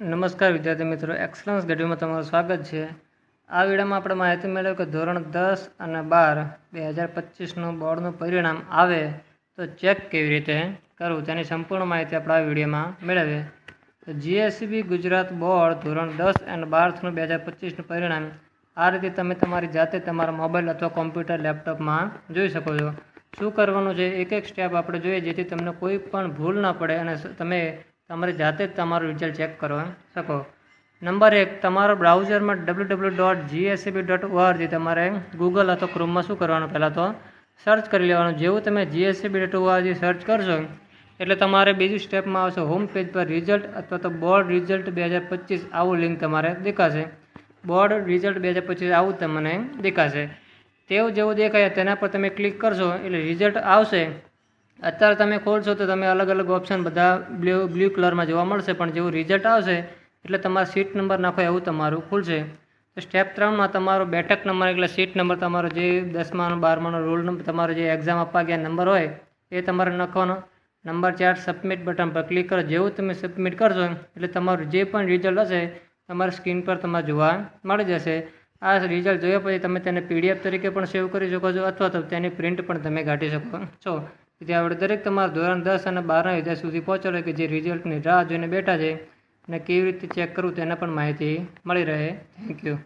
નમસ્કાર વિદ્યાર્થી મિત્રો એક્સલન્સ ગઢવીમાં તમારું સ્વાગત છે. આ વિડીયોમાં આપણે માહિતી મેળવ્યું કે ધોરણ દસ અને બાર બે હજાર પચીસનું બોર્ડનું પરિણામ આવે તો ચેક કેવી રીતે કરવું તેની સંપૂર્ણ માહિતી આપણે આ વિડીયોમાં મેળવીએ. તો જીએસસીબી ગુજરાત બોર્ડ ધોરણ દસ અને બારનું બે હજાર પચીસનું પરિણામ આ રીતે તમે તમારી જાતે તમારા મોબાઈલ અથવા કોમ્પ્યુટર લેપટોપમાં જોઈ શકો છો. શું કરવાનું છે? એક એક સ્ટેપ આપણે જોઈએ જેથી તમને કોઈ પણ ભૂલ ના પડે અને તમે તમારી જાતે જ તમારું રિઝલ્ટ ચેક કરવા શકો. નંબર એક, તમારા બ્રાઉઝરમાં W W dot GSCB dot ORG તમારે ગૂગલ અથવા ક્રોમમાં શું કરવાનું પહેલાં તો સર્ચ કરી લેવાનું. જેવું તમે જીએસસીબી ડોટ ઓઆરજી સર્ચ કરશો, એટલે તમારે બીજું સ્ટેપમાં આવશે. હોમ પેજ પર રિઝલ્ટ અથવા તો બોર્ડ રિઝલ્ટ બે હજાર પચીસ આવું લિંક તમારે દેખાશે. બોર્ડ રિઝલ્ટ બે હજાર પચીસ આવું તમને દેખાશે. તેવું જેવું દેખાય તેના પર તમે ક્લિક કરશો, એટલે રિઝલ્ટ આવશે. અત્યારે તમે ખોલશો તો તમે અલગ અલગ ઓપ્શન બધા બ્લુ બ્લુ કલરમાં જોવા મળશે. પણ જેવું રિઝલ્ટ આવશે, એટલે તમારે સીટ નંબર નાખો એવું તમારું ખુલશે. તો સ્ટેપ ત્રણમાં તમારો બેઠક નંબર એટલે સીટ નંબર તમારો જે દસમાનો બારમાનો રોલ નંબર તમારો જે એક્ઝામ આપવા ગયા નંબર હોય, એ તમારે નાખવાનો. નંબર ચાર સબમિટ બટન પર ક્લિક કરો. જેવું તમે સબમિટ કરશો, એટલે તમારું જે પણ રિઝલ્ટ હશે, તમારી સ્ક્રીન પર તમારે જોવા મળી જશે. આ રિઝલ્ટ જોયા પછી તમે તેને પીડીએફ તરીકે પણ સેવ કરી શકો છો, અથવા તો તેની પ્રિન્ટ પણ તમે કાઢી શકો છો. તેથી આપણે દરેક તમારા ધોરણ દસ અને બારના વિદ્યાર્થી સુધી પહોંચેલો કે જે રિઝલ્ટની રાહ જોઈને બેઠા છે અને કેવી રીતે ચેક કરવું તેના પણ માહિતી મળી રહે. Thank you